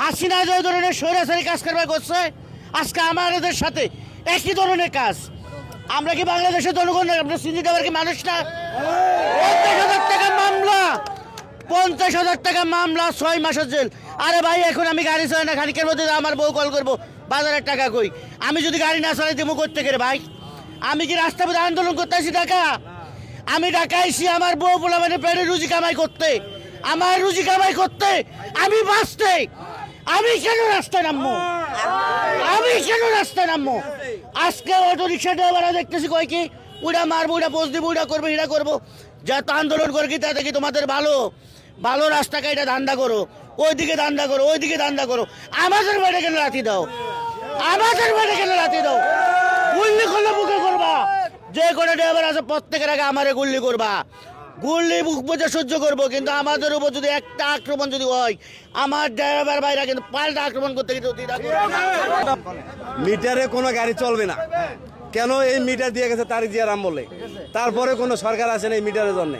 হাসিনা যে ধরনের সৈরাচারী কাজ করবার করছে, আজকে আমাদের সাথে একই ধরনের কাজ। আমরা কি বাংলাদেশের জনগণ? আমরা সিন্ধি দেওয়ার কি মানুষ না? পঞ্চাশ হাজার টাকা মামলা, পঞ্চাশ হাজার টাকা মামলা, ছয় মাসের জেল। আরে ভাই, এখন আমি গাড়ি চালাই না, খানিকের মধ্যে আমার বউ কল করব, বাজারের টাকা কই? আমি যদি গাড়ি না চালাই দেবো করতে গেলে ভাই? আমি কি রাস্তা পথে আন্দোলন করতে আসি টাকা আমি ঢাকা আইসি আমার বউ বলে মানে পেটে রুজি কামাই করতে, আমার রুজি কামাই করতে, আমি বাঁচতে। আমি কেন রাস্তায় নামবো? আমি কেন রাস্তায় নামবো? আজকে অটো রিক্সা ড্রাইভাররা দেখতেছি কয় কি, উড়া মারবো, উড়া পোস্ট দিব, উড়া করব এটা করব। যত আন্দোলন করে কি তা দেখি তোমাদের ভালো। ভালো রাস্তাকে এটা ধান্দা করো। ওইদিকে ধান্দা করো, ওইদিকে ধান্দা করো। আমাদের বাড়ি কেন রাতি দাও? আমাদের বাড়ি কেন রাতি দাও? গুল্লি করলে বুকে করবা। যে কোনো ড্রাইভার আছে, প্রত্যেকের আগে আমারে গুল্লি করবা। গুল্লি বুক বুঝে সহ্য করব, কিন্তু আমাদের উপর যদি একটা আক্রমণ যদি হয়, আমার ড্রাইভার ভাইরা কিন্তু পাল্টা আক্রমণ করতে। মিটারে কোনো গাড়ি চলবে না। কেন এই মিটার দিয়ে গেছে তারিক জিয়ার আমলে তারপরে কোনো সরকার আসে না এই মিটারের জন্য।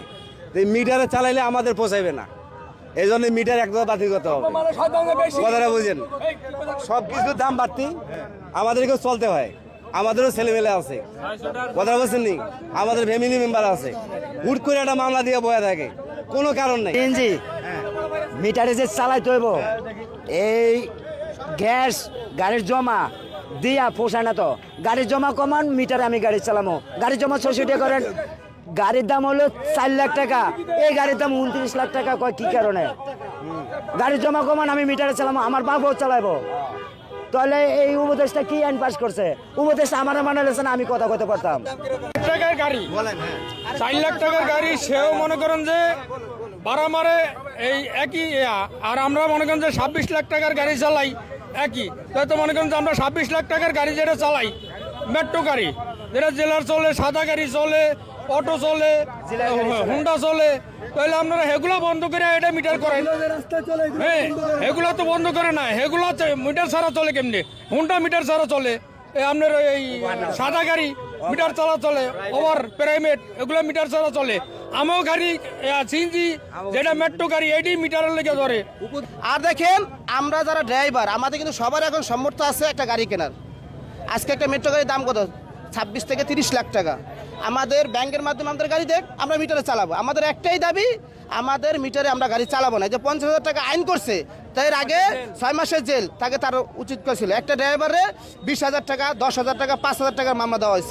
এই মিটারে চালাইলে আমাদের পোষাইবে না। এই জন্য মিটার একদম বাতিল করতে হবে। কথাটা বুঝেন? সব কিছুর দাম বাড়তি। আমাদেরকেও চলতে হয়। আমাদেরও ছেলেমেলে আছে। কথা বলছেন নি? আমাদের ফ্যামিলি মেম্বার আছে। হুট করে একটা মামলা দিয়ে বয়ে থাকে। কোনো কারণ নেই। মিটারে যে চালাই হইব, এই গ্যাস, গাড়ির জমা দিয়া পোষায় না তো। গাড়ির জমা কমান, মিটারে আমি গাড়ি চালামো। গাড়ির জমা ছশো টাকা করেন। গাড়ির দাম হলো চার লাখ টাকা। এই গাড়ির দাম উনত্রিশ লাখ টাকা। কয় কি কারণে? গাড়ির জমা কমান, আমি মিটারে চালামো। আমার বাবুও চালাবো তাহলে এই উপদেশটা কি আইন পাস করছে? উপদেশটা আমার মানে লেছে না আমি কথা কইতে পারতাম। টাকার গাড়ি। চার লাখ টাকার গাড়ি সেও মনে করেন যে বারামারে এই একই আর আমরা মনে করেন যে ছাব্বিশ লাখ টাকার গাড়ি চালাই একই। তাই তো মনে করেন যে আমরা ছাব্বিশ লাখ টাকার গাড়ি যেটা চালাই মেট্রো গাড়ি। যেটা জেলার চলে সাদা গাড়ি চলে অটো চলে, হুন্ডা চলে, তাহলে আপনারা হেগুলো বন্ধ করে এটা মিটার করেন। হ্যাঁ হেগুলো তো বন্ধ করে না, হেগুলো মিটার ছাড়া চলে কেমনি? হুন্ডা মিটার ছাড়া চলে আপনার এই সাদা গাড়ি মিটার ছাড়া চলে, ওভার প্রাইভেট, এগুলো মিটার ছাড়া চলে। আমার গাড়ি সিএনজি যেটা মেট্রো গাড়ি এটি মিটারের লেগে ধরে। আর দেখেন, আমরা যারা ড্রাইভার আমাদের কিন্তু সবার এখন সামর্থ্য আছে একটা গাড়ি কেনার। আজকে একটা মেট্রো গাড়ির দাম কত? ছাব্বিশ থেকে তিরিশ লাখ টাকা। আমাদের ব্যাংকের মাধ্যমে আমাদের গাড়ি দেখ, আমরা মিটারে চালাবো। আমাদের একটাই দাবি, আমাদের মিটারে আমরা গাড়ি চালাবো না। যে পঞ্চাশ হাজার টাকা আইন করছে তাই এর আগে ছয় মাসের জেল, তাকে তার উচিত করেছিল। একটা ড্রাইভারে বিশ হাজার টাকা, দশ হাজার টাকা, পাঁচ হাজার টাকার মামলা দেওয়া হয়েছে।